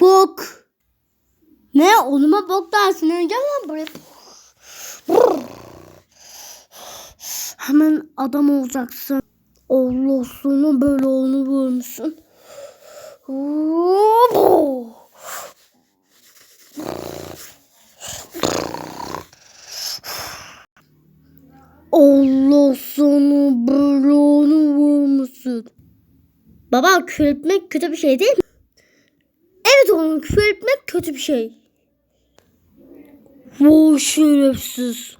Bok. Ne? Onuma bok dersin. Gel lan buraya. Hemen adam olacaksın. Allah sana böyle onu vurmuşsun. Allah sana böyle onu vurmuşsun. Baba küfür etmek kötü bir şey değil? Evet oğlum küfür etmek kötü bir şey. Vay şerefsiz.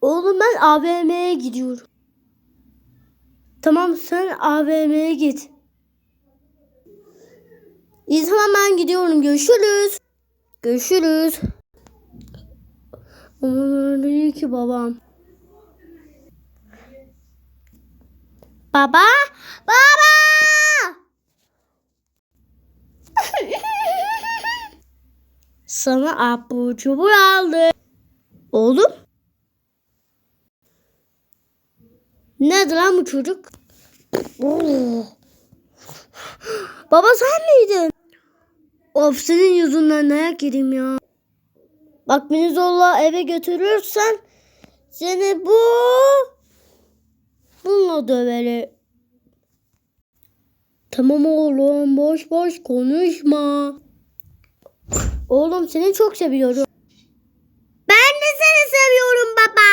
Oğlum ben AVM'ye gidiyorum. Tamam sen AVM'ye git. İyi tamam ben gidiyorum. Görüşürüz. Görüşürüz. Aman öyle ki babam. Baba! Baba! Sana abur cubur aldı. Oğlum? Nerede lan bu çocuk? Baba sen miydin? Of senin yüzünden dayak yedim ya. Bak beni zorla eve götürürsen seni bu bununla döverim. Tamam oğlum boş boş konuşma. Oğlum seni çok seviyorum. Ben de seni seviyorum baba.